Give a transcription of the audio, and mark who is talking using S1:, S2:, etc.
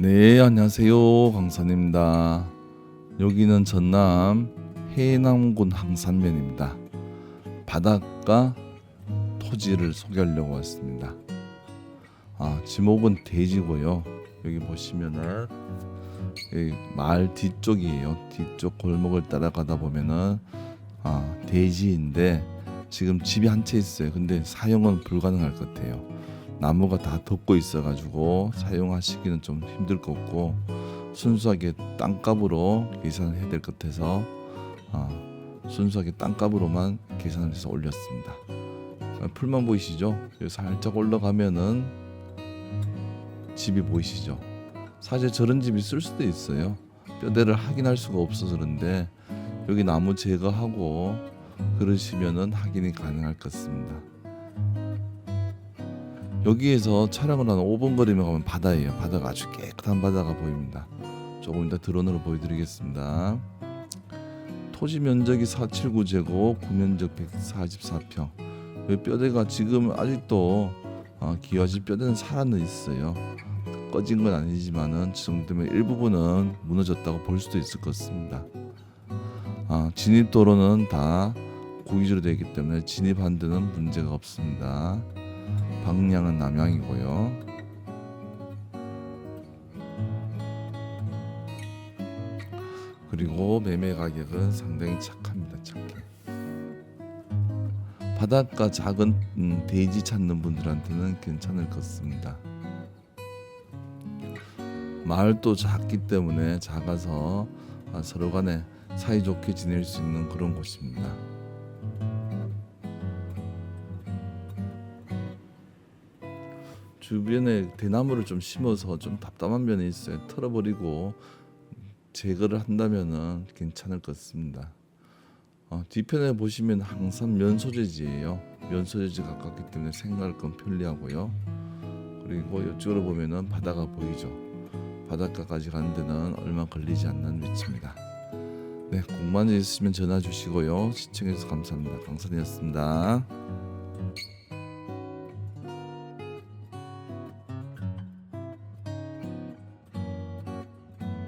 S1: 네, 안녕하세요. 강산입니다. 여기는 전남 해남군 항산면입니다. 바닷가 토지를 소개하려고 왔습니다. 아, 지목은 대지고요. 여기 보시면은 마을 뒤쪽이에요. 뒤쪽 골목을 따라가다 보면은 아, 대지인데 지금 집이 한 채 있어요. 근데 사용은 불가능할 것 같아요. 나무가 다 덮고 있어가지고 사용하시기는 좀 힘들 것 같고 순수하게 땅값으로 계산을 해야 될 것 같아서 아, 순수하게 땅값으로만 계산을 해서 올렸습니다. 아, 풀만 보이시죠? 살짝 올라가면은 집이 보이시죠? 사실 저런 집이 쓸 수도 있어요. 뼈대를 확인할 수가 없어서 그런데 여기 나무 제거하고 그러시면은 확인이 가능할 것 같습니다. 여기에서 촬영을 한 5분 거리면 가면 바다예요. 바다가 아주 깨끗한 바다가 보입니다. 조금 이따 드론으로 보여드리겠습니다. 토지 면적이 479제곱, 구면적 144평. 여기 뼈대가 지금 아직도 어, 기와집 뼈대는 살아는 있어요. 꺼진 건 아니지만은 지금 때문에 일부분은 무너졌다고 볼 수도 있을 것 같습니다. 아, 진입 도로는 다 고기지로 되어 있기 때문에 진입한 데는 문제가 없습니다. 방향은 남향이고요. 그리고 매매 가격은 상당히 착합니다. 착해. 바닷가 작은 음, 대지 찾는 분들한테는 괜찮을 것 같습니다. 마을도 작기 때문에 작아서 아, 서로 간에 사이좋게 지낼 수 있는 그런 곳입니다. 주변에 대나무를 좀 심어서 좀 답답한 면이 있어요. 털어버리고 제거를 한다면은 괜찮을 것 같습니다. 어, 뒤편에 보시면 항상 면 소재지예요. 면 소재지 가깝기 때문에 생각할 건 편리하고요. 그리고 이쪽으로 보면은 바다가 보이죠. 바닷가까지 가는 데는 얼마 걸리지 않는 위치입니다. 네, 공만 있으시면 전화 주시고요. 시청해주셔서 감사합니다. 강산이었습니다.